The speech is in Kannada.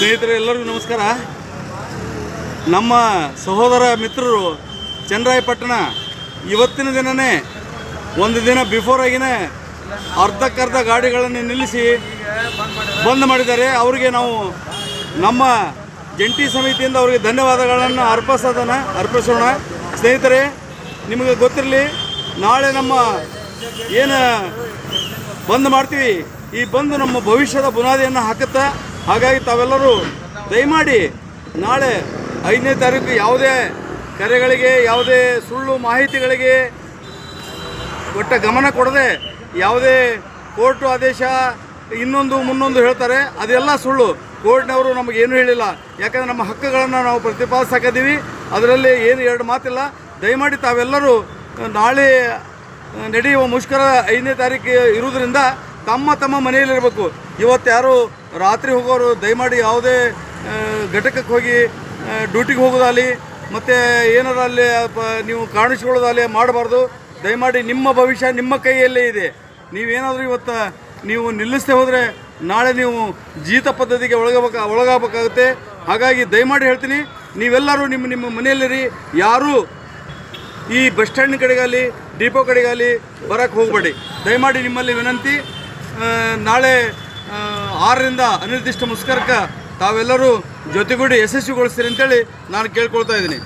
ಸ್ನೇಹಿತರೆ, ಎಲ್ಲರಿಗೂ ನಮಸ್ಕಾರ. ನಮ್ಮ ಸಹೋದರ ಮಿತ್ರರು ಚನ್ನರಾಯಪಟ್ಟಣ ಇವತ್ತಿನ ದಿನನೇ, ಒಂದು ದಿನ ಬಿಫೋರ್ ಆಗಿನೇ ಅರ್ಧಕ್ಕರ್ಧ ಗಾಡಿಗಳನ್ನು ನಿಲ್ಲಿಸಿ ಬಂದ್ ಮಾಡಿದ್ದಾರೆ. ಅವರಿಗೆ ನಾವು ನಮ್ಮ ಜಂಟಿ ಸಮಿತಿಯಿಂದ ಅವರಿಗೆ ಧನ್ಯವಾದಗಳನ್ನು ಅರ್ಪಿಸೋದನ್ನು ಅರ್ಪಿಸೋಣ. ಸ್ನೇಹಿತರೆ, ನಿಮಗೆ ಗೊತ್ತಿರಲಿ, ನಾಳೆ ನಮ್ಮ ಏನು ಬಂದ್ ಮಾಡ್ತೀವಿ, ಈ ಬಂದು ನಮ್ಮ ಭವಿಷ್ಯದ ಬುನಾದಿಯನ್ನು ಹಾಕುತ್ತಾ ಹಾಗಾಗಿ ತಾವೆಲ್ಲರೂ ದಯಮಾಡಿ ನಾಳೆ ಐದನೇ ತಾರೀಕು ಯಾವುದೇ ಕರೆಗಳಿಗೆ, ಯಾವುದೇ ಸುಳ್ಳು ಮಾಹಿತಿಗಳಿಗೆ ಒಟ್ಟ ಗಮನ ಕೊಡದೆ ಯಾವುದೇ ಕೋರ್ಟು ಆದೇಶ ಇನ್ನೊಂದು, ಮುನ್ನೊಂದು ಹೇಳ್ತಾರೆ, ಅದೆಲ್ಲ ಸುಳ್ಳು. ಕೋರ್ಟ್ನವರು ನಮಗೆ ಏನೂ ಹೇಳಿಲ್ಲ. ಯಾಕಂದರೆ ನಮ್ಮ ಹಕ್ಕುಗಳನ್ನು ನಾವು ಪ್ರತಿಪಾದಿಸಕದ್ದೀವಿ ಅದರಲ್ಲಿ ಏನು ಎರಡು ಮಾತಿಲ್ಲ. ದಯಮಾಡಿ ತಾವೆಲ್ಲರೂ ನಾಳೆ ನಡೆಯುವ ಮುಷ್ಕರ ಐದನೇ ತಾರೀಕು ಇರುವುದರಿಂದ ತಮ್ಮ ತಮ್ಮ ಮನೆಯಲ್ಲಿರಬೇಕು. ಇವತ್ತು ಯಾರು ರಾತ್ರಿ ಹೋಗೋರು ದಯಮಾಡಿ ಯಾವುದೇ ಘಟಕಕ್ಕೆ ಹೋಗಿ ಡ್ಯೂಟಿಗೆ ಹೋಗೋದಾಗಲಿ, ಮತ್ತು ಏನಾರು ಅಲ್ಲಿ ನೀವು ಕಾಣಿಸ್ಕೊಳ್ಳೋದಾಗಲಿ ಮಾಡಬಾರ್ದು. ದಯಮಾಡಿ ನಿಮ್ಮ ಭವಿಷ್ಯ ನಿಮ್ಮ ಕೈಯಲ್ಲೇ ಇದೆ. ನೀವೇನಾದರೂ ಇವತ್ತು ನೀವು ನಿಲ್ಲಿಸದೆ ಹೋದರೆ ನಾಳೆ ನೀವು ಜೀತ ಪದ್ಧತಿಗೆ ಒಳಗಬೇಕ, ಒಳಗಾಗಬೇಕಾಗುತ್ತೆ. ಹಾಗಾಗಿ ದಯಮಾಡಿ ಹೇಳ್ತೀನಿ, ನೀವೆಲ್ಲರೂ ನಿಮ್ಮ ನಿಮ್ಮ ಮನೆಯಲ್ಲಿರಿ. ಯಾರೂ ಈ ಬಸ್ ಸ್ಟ್ಯಾಂಡ್ ಕಡೆಗಾಗಲಿ, ಡಿಪೋ ಕಡೆಗಾಗಲಿ ಬರೋಕ್ಕೆ ಹೋಗಬೇಡಿ. ದಯಮಾಡಿ ನಿಮ್ಮಲ್ಲಿ ವಿನಂತಿ ನಾಳೆ ಆರರಿಂದ ಅನಿರ್ದಿಷ್ಟ ಮುಷ್ಕರಕ್ಕೆ ತಾವೆಲ್ಲರೂ ಜೊತೆಗೂಡಿ ಯಶಸ್ವಿಗೊಳಿಸ್ತೀರಿ ಅಂತೇಳಿ ನಾನು ಕೇಳ್ಕೊಳ್ತಾ ಇದ್ದೀನಿ.